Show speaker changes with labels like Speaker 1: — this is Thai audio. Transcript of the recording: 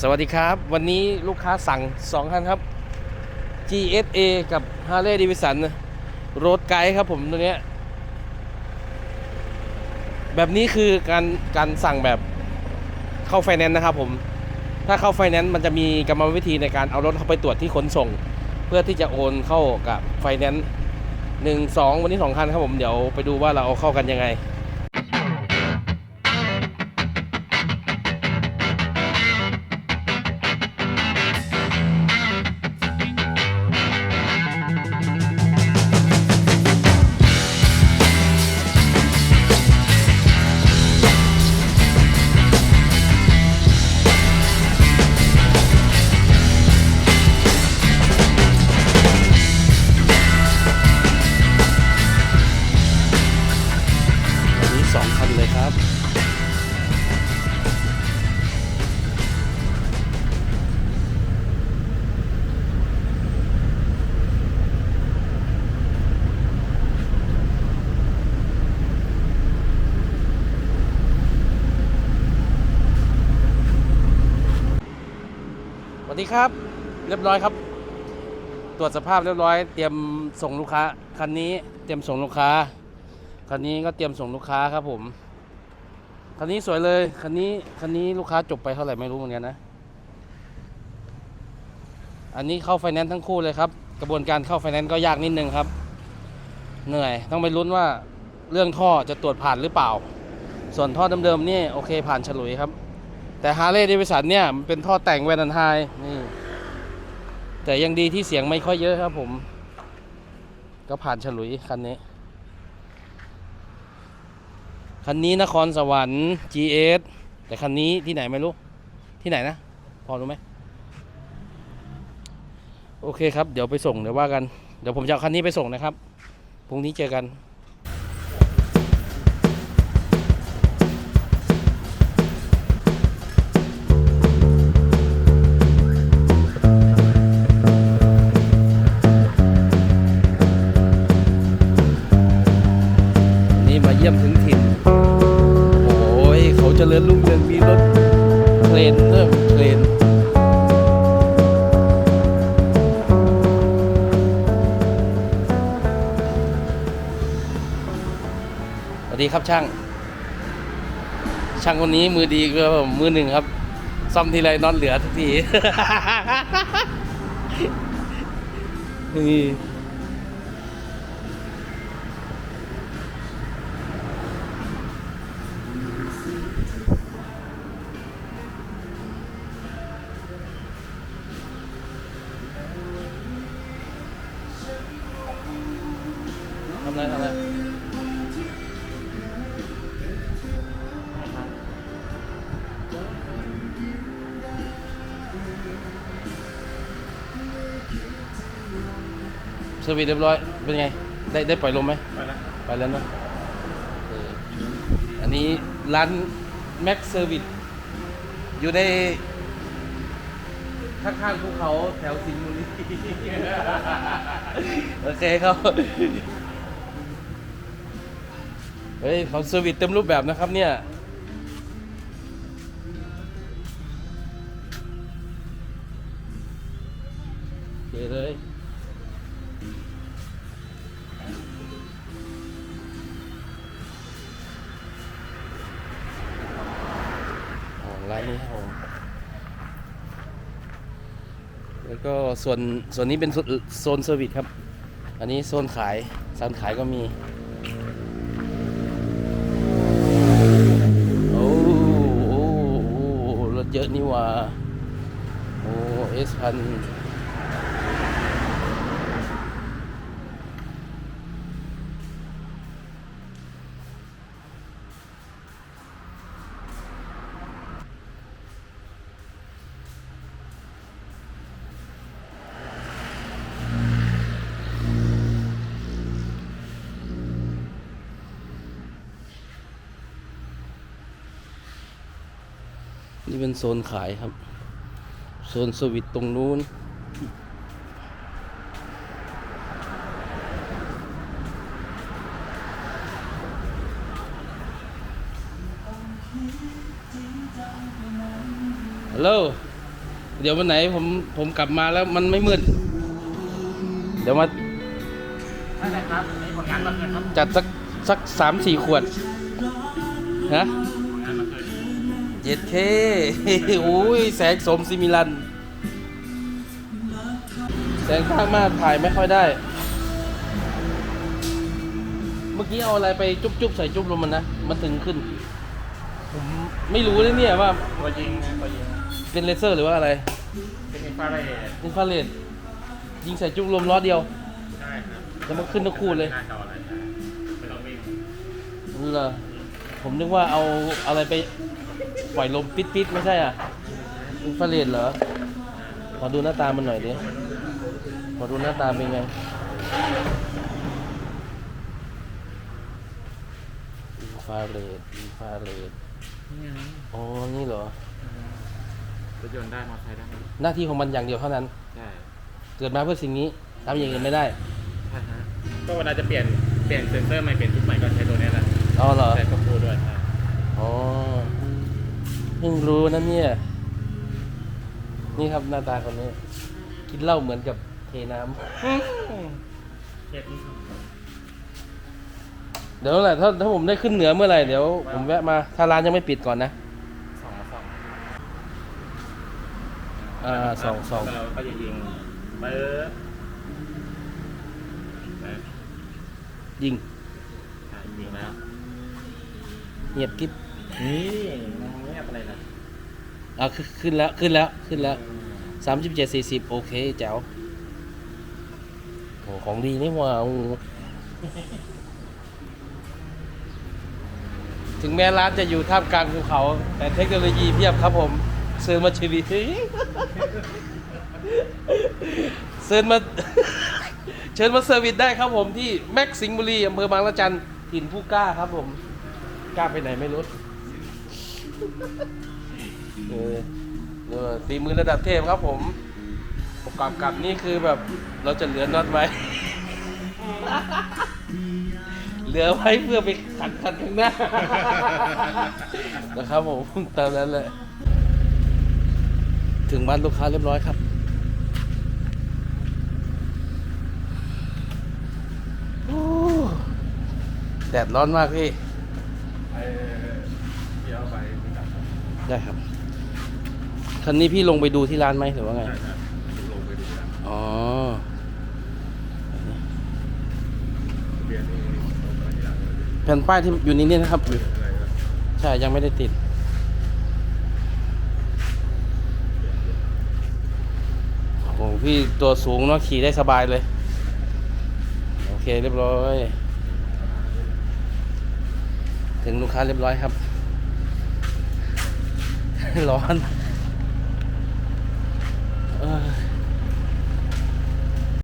Speaker 1: สวัสดีครับ วันนี้ลูกค้าสั่ง2คันครับ GSA กับ Harley Davidson รดไกด์ครับผมตัวเนี้ยแบบนี้คือการการสั่งแบบเข้าไฟแนนซ์นะครับผม ถ้าเข้าไฟแนนซ์มันจะมีกรรมวิธีในการเอารถเข้าไปตรวจที่ขนส่ง เพื่อที่จะโอนเข้ากับไฟแนนซ์หนึ่งสองวันนี้สองคันครับผมเดี๋ยวไปดูว่าเราเอาเข้ากันยังไง ดีครับ เรียบร้อยครับ ตรวจสภาพเรียบร้อย เตรียมส่งลูกค้าคันนี้เตรียมส่งลูกค้าคันนี้ก็เตรียมส่งลูกค้าครับผมคันนี้สวยเลยคันนี้คันนี้ลูกค้าจบไปเท่าไหร่ไม่รู้เหมือนกันนะอันนี้เข้าไฟแนนซ์ทั้งคู่เลยครับ กระบวนการเข้าไฟแนนซ์ก็ยากนิดนึงครับ เหนื่อยต้องไปลุ้นว่าเรื่องท่อจะตรวจผ่านหรือเปล่า ส่วนท่อเดิมๆนี่โอเคผ่านฉลุยครับ แต่ฮาร์เลย์เดวิสันเนี่ยมันเป็นท่อแต่งแวนดันไฮนี่ แต่ยังดีที่เสียงไม่ค่อยเยอะครับผม ก็ผ่านฉลุยคันนี้ คันนี้นครสวรรค์ GS แต่คันนี้ที่ไหนไม่รู้ ที่ไหนนะ พอรู้ไหมโอเคครับ เดี๋ยวไปส่งเดี๋ยวว่ากัน เดี๋ยวผมจะเอาคันนี้ไปส่งนะครับ พรุ่งนี้เจอกัน เยี่ยมถึงถิ่น โอ้ยเขาจเจริญรุ่งเรืองมีรถเครนเริ่มเครนสวัสดีครับช่าง ช่างคนนี้มือดีก็มือหนึ่งครับ ซ่อมทีไรนอนเหลือทุกทีนี่ำอะไรทำอะไรสวิตช์เรียบร้อย เป็นไง ได้ได้ปล่อยลมไหม
Speaker 2: ไปแล้ว
Speaker 1: ไปแล้วเนอะเอออันนี้ร้านแม็กเซอร์วิสอยู่ในข้างๆภูเขาแถวสิงห์บุรี โอเคครับ เฮ้ยเขาเซอร์วิสเต็มรูปแบบนะครับเนี่ย โอเคเลยอ๋อร้านนี้ครับผมแล้วก็ส่วนส่วนนี้เป็นโซนเซอร์วิสครับ อันนี้โซนขายโซนขายก็มี uh, OS 100 นี่หว่าโอ้เอสพันนี่เป็นโซนขายครับ โซนสวิตตรงนู้น ฮัลโหล เดี๋ยววันไหนผมผมกลับมาแล้วมันไม่มืด เดี๋ยวมา
Speaker 2: นั่นแหละครับนี่ผลงานวันเกิดครับ
Speaker 1: จัดสักสักสามสี่ขวดนะ
Speaker 2: เย็
Speaker 1: ดเคโอ้ยแสงสมซิมิลัน แสงข้างมากถ่ายไม่ค่อยได้ เมื่อกี้เอาอะไรไปจุ๊บจุ๊บใส่จุ๊บลมมันนะ มันถึงขึ้น ผมไม่รู้เลยเนี่ยว่า
Speaker 2: ตัวยิงนะตัวยิง
Speaker 1: เป็นเลเซอร์หรือว่าอะไร
Speaker 2: เป็นอินฟราเรด
Speaker 1: อินฟราเรดยิงใส่จุ๊บลมล้อเดียว
Speaker 2: ใช่ครับ
Speaker 1: แล้วมันขึ้นทั้งคู่เลย
Speaker 2: หน้าจอเลยใช่ไม่ต้องวิ่ง
Speaker 1: นี่เหรอผมนึกว่าเอาอะไรไป ปล่อยลมปิดปิดๆไม่ใช่อะอินฟราเรดเหรอขอดูหน้าตามันหน่อยดิขอดูหน้าตาเป็นไงอินฟราเรดอินฟราเรด
Speaker 2: นี่ไง
Speaker 1: อ๋อนี่เหรอ
Speaker 2: รถยนต์ได้มอเตอร์ไซค์ได้
Speaker 1: หน้าที่ของมันอย่างเดียวเท่านั้น
Speaker 2: ใช่
Speaker 1: เกิดมาเพื่อสิ่งนี้ทำอย่างอื่นไม่ได้
Speaker 2: ใช่ฮะก็เวลาจะเปลี่ยนเปลี่ยนเซนเซอร์ใหม่เปลี่ยนชุดใหม่ก็ใช้ตัวนี้แหละ
Speaker 1: อ๋อเหรอ
Speaker 2: ใช้ตัวคูด้วยใช่
Speaker 1: อ๋อเพิ่งรู้นะเนี่ย นี่ครับหน้าตาคนนี้ กินเหล้าเหมือนกับเทน้ำ
Speaker 2: เทียบนี่ครับ
Speaker 1: เดี๋ยวแหละถ้าถ้าผมได้ขึ้นเหนือเมื่อไหร่เดี๋ยวผมแวะมาถ้าร้านยังไม่ปิดก่อนนะ
Speaker 2: สองมาสอง
Speaker 1: อ่าสองสอง
Speaker 2: แล้วเราก็จะยิงเปิดนะ
Speaker 1: ยิง
Speaker 2: อะยิงแล้ว
Speaker 1: เงียบกิ๊บ
Speaker 2: นี่ม องเงียบอะไรนะ
Speaker 1: อ่าขึ้นขึ้นแล้วขึ้นแล้วขึ้นแล้วสามสิบเจ็ดสี่สิบโอเคแจ๋วโอ้ของดีนี่หว่าโอ้โหถึงแม้ร้านจะอยู่ท่ามกลางภูเขา แต่เทคโนโลยีเพียบครับผมซื้อมาชีวิตเชิญมาเชิญมาเซอร์วิสได้ครับผมที่แม็กสิงห์บุรีอำเภอบางละจันถิ่นผู้กล้าครับผม กล้าไปไหนไม่รู้ เออเออตีมือระดับเทพครับผมประกอบกับนี่คือแบบเราจะเหลือน็อตไว้ เหลือไว้เพื่อไปขันคันข้างหน้า นะครับผมตามนั้นแหละ ถึงบ้านลูกค้าเรียบร้อยครับ แดดร้อนมากพี่
Speaker 2: ไปเที่ยวไปเหมือนกันครับ
Speaker 1: ได้ครับ คันนี้พี่ลงไปดูที่ร้านไหมหรือว่าไง
Speaker 2: ใช่ครับลงไปดูกัน
Speaker 1: อ๋อ
Speaker 2: เบียร์นี่ลงไปที่หลังเลย
Speaker 1: แผ่นป้ายที่อยู่นี่นี่นะครับ
Speaker 2: อะไรก็
Speaker 1: ใช่ ยังไม่ได้ติด โอ้โหพี่ตัวสูงเนาะขี่ได้สบายเลย โอเคเรียบร้อย ถึงลูกค้าเรียบร้อยครับ ร้อนเอ้ย